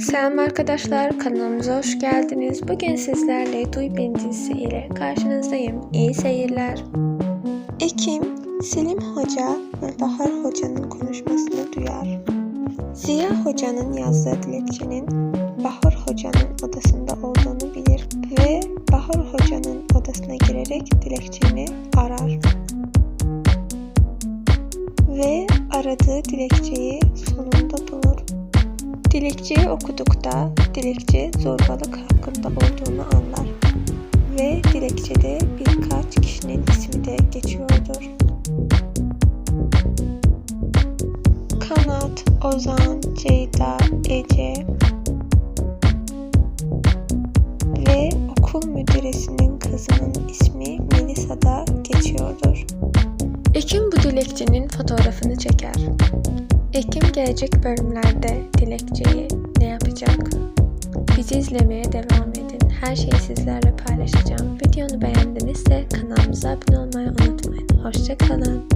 Selam arkadaşlar, kanalımıza hoş geldiniz. Bugün sizlerle Duy Beni dizisi ile karşınızdayım. İyi seyirler. Ekim, Selim Hoca ve Bahar Hoca'nın konuşmasını duyar. Ziya Hoca'nın yazdığı dilekçenin Bahar Hoca'nın odasında olduğunu bilir ve Bahar Hoca'nın odasına girerek dilekçeni arar. Ve aradığı dilekçeyi sonunda. Dilekçeyi okudukta dilekçe zorbalık hakkında olduğunu anlar ve dilekçede birkaç kişinin ismi de geçiyordur. Kanat, Ozan, Ceyda, Ece ve okul müdüresinin kızının ismi Melisa da geçiyordur. Ekim bu dilekçenin fotoğrafını çeker. Ekim gelecek bölümlerde dilekçeyi ne yapacak? Bizi izlemeye devam edin. Her şeyi sizlerle paylaşacağım. Videonu beğendinizse kanalımıza abone olmayı unutmayın. Hoşçakalın.